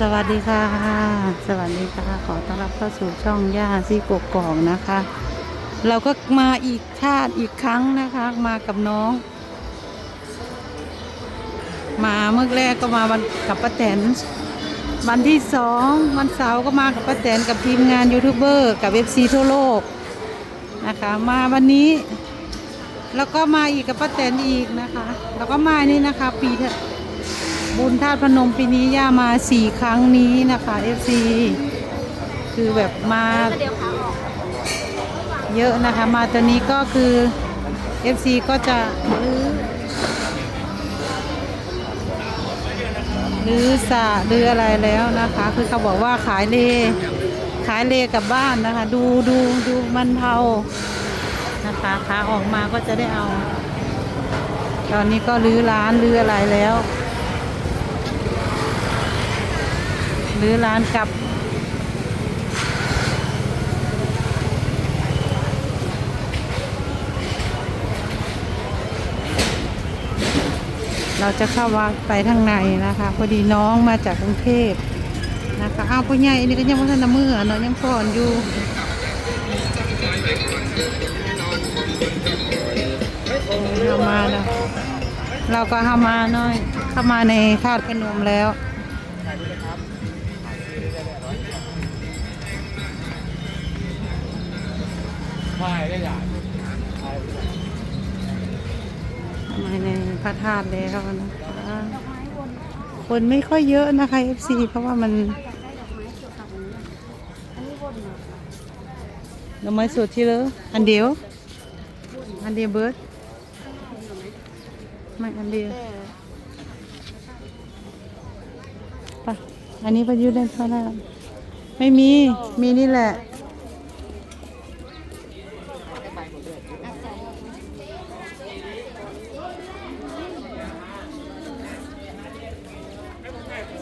สวัสดีค่ะ สวัสดีค่ะ ขอต้อนรับเข้าสู่ช่องย่าซี่กกอกนะคะ เราก็มาอีกชาติอีกครั้งนะคะ มากับน้อง มาเมื่อแรกก็มาวันกับป้าแตน วันที่สองวันเสาร์ก็มากับป้าแตนกับทีมงานยูทูบเบอร์กับเอฟซีทั่วโลกนะคะ มาวันนี้ แล้วก็มาอีกกับป้าแตนอีกนะคะ แล้วก็มานี่นะคะ ปีเถอะ บุญธาตุพนมปีนี้ย่ามาสี่ครั้งนี้นะคะ FC คือแบบมาเยอะนะคะ มาตอนนี้ก็คือ FC ก็จะรื้อรื้อสระรื้ออะไรแล้วนะคะ คือเขาบอกว่าขายเล ขายเลกับบ้านนะคะ ดูดูดูมันเทานะคะขาออกมาก็จะได้เอา ตอนนี้ก็รื้อร้านรื้ออะไรแล้ว หรือร้านกลับ เราจะเข้าวัดไปทางในนะคะ พอดีน้องมาจากกรุงเทพนะคะอ้าวพ่อใหญ่นี่ก็ยังไม่ทันมือเนาะยังก่อนอยู่เรามาเนาะเราก็เข้ามาหน่อย เข้ามาในธาตุพนมแล้ว ถ่าในพระธาตุแล้วนะคะคนไม่ค่อยเยอะนะคะ FC เพราะว่ามันดอกไม้สดที่เลยอันเดียว อันเดียวเบิร์ดไม่อันเดียวไปะอันนี้ประยุทธ์ได้เท่าไหร่ไม่มี มีนี่แหละ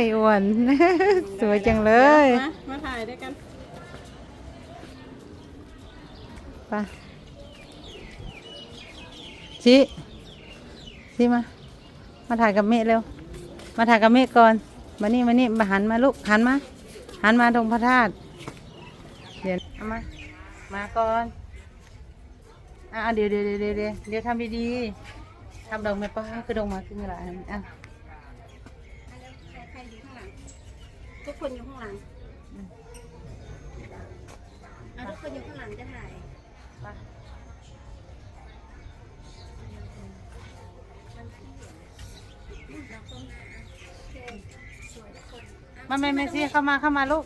ยอ้วน สวยจังเลยมามาถ่ายด้วยกันไปชิชิมา มาถ่ายกับเมฆเร็ว มาถ่ายกับเมฆก่อน มานี่มานี่มาหันมาลูก หันมา หันมาตรงพระธาตุ เดี๋ยวเอามา มาก่อน อะเดี๋ยวเดี๋ยวเดี๋ยวเดี๋ยวเดี๋ยวเดี๋ยวทำดีๆทำดอกไม้ป้าคือดอกไม้คืออะไรอะ ใครอยู่ข้างหลัง ทุกคนอยู่ข้างหลังเอาทุกคนอยู่ข้างหลังจะถ่ายไปมาแม่แม่ซี่เข้ามาเข้ามาลูก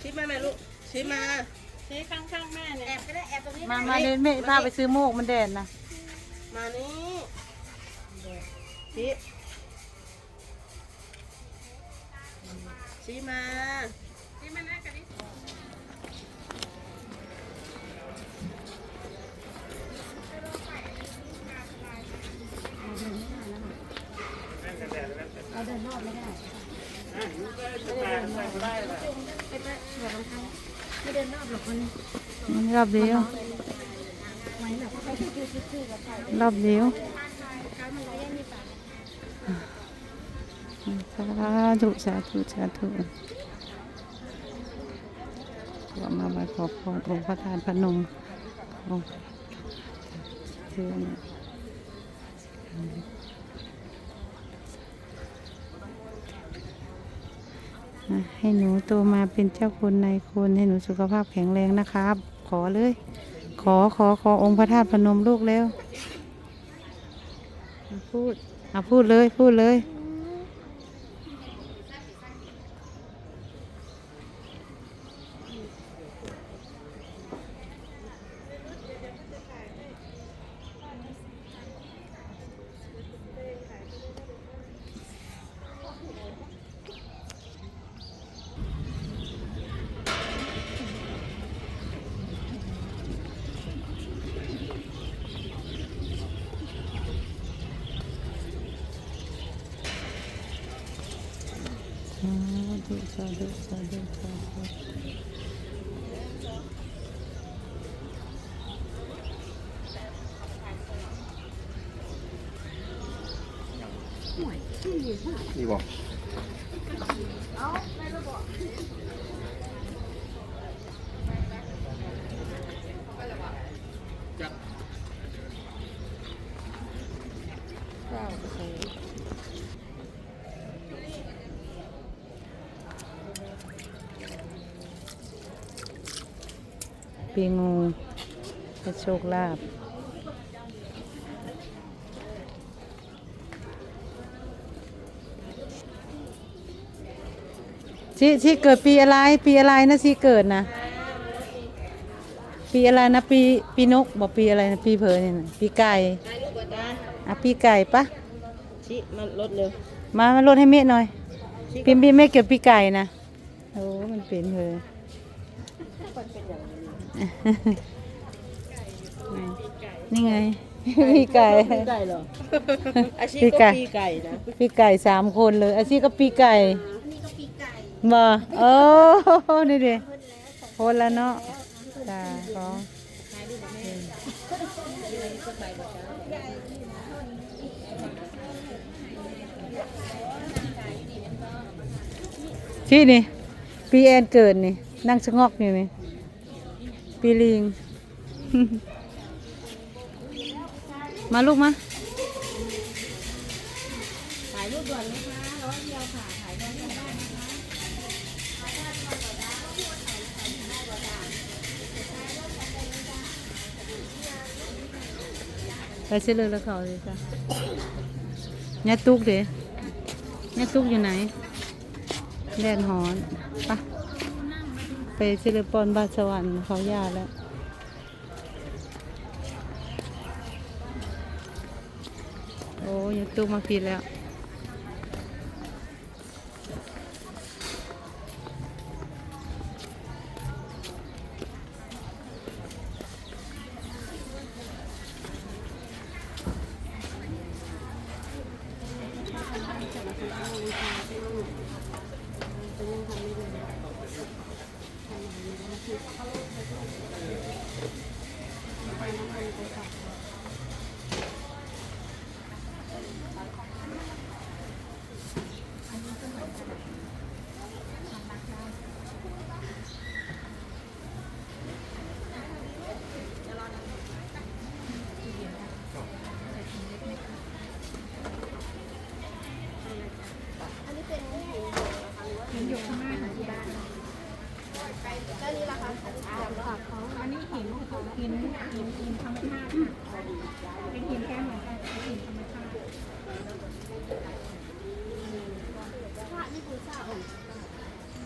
ชิปมาไหมลูกชิปมาชี้ข้างข้างๆแม่เนี่ยแอบก็ได้แอบตรงนี้มามาเดินไม่พาไปซื้อโมกมันแดดนะมานี่ชี้ ชี้มาชี้มาหน้ากั สาธุสาธุสาธุก็มาไหว้ขอพรองค์พระธาตุพนมองค์เชื่อนให้หนูโตมาเป็นเจ้าคนในายคนให้หนูสุขภาพแข็งแรงนะครับ ขอเลย ขอขอขอองค์พระธาตุพนมลูกแล้ว พูดอะพูดเลยพูดเลย อ๋อ ดุสาธุสาธุสาธุ นี่บอก ปีงูจะโชคลาภชีชีเกิดปีอะไร ปีอะไรนะชีเกิดนะ ปีอะไรนะ ปีปีนกบอกปีอะไรนะปีเผยเนี่ยนะปีไก่ได้ลูกบอลได้อะปีไก่ปะชี้มันลดเร็วมามาลดให้เมฆหน่อยปีปีเมฆเกิดปีไก่นะโอ้มันเป็นเลย นี่ไงปีไก่ ปีไก่เหรอ อาชีพปีก็ไก่ปีไก่นะปีไก่สามคนเลย อาชีพก็ปีไก่บ่โอ้นี่ดิคนละเนาะจ้าของที่นี่ ปีแอนเกิดนี่ นั่งชะงอกอยู่นี่ ปีลิง มาลูกมาถ่ายรูปด่วนไหมคะร้อยเดียวค่ะถ่ายได้ที่บ้านนะคะไปเชื่อเลยแล้วเขาเลยจ้ะเนี่ยตุกเด้เนี่ยตุกอยู่ไหน แดนหอนไปะ ไปเชลยปอนบาสวรรค์เขายาแล้วโอ้ยตุกม ไป กินกินกินธรรมชาผิดแล้ว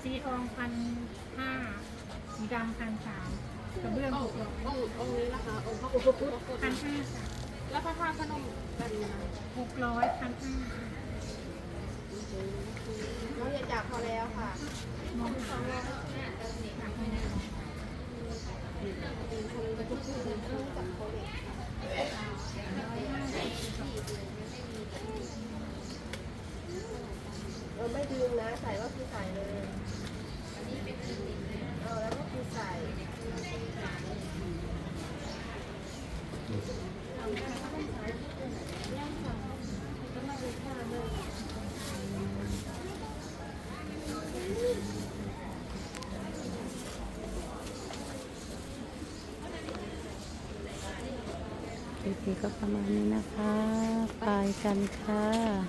สีทองพันห้าสีดำพันสามกระเบื้องหกร้อยองค์องค์นี้นะคะองค์พระอุปคุตพันห้าค่ะแล้วพระธาตุพนมกันหกร้อยพันห้าค่ะน้องอย่าจากพอแล้วค่ะมองหา คนจะทุกคนจะรู้จักคน ก็ประมาณนี้นะคะ ไปกันค่ะ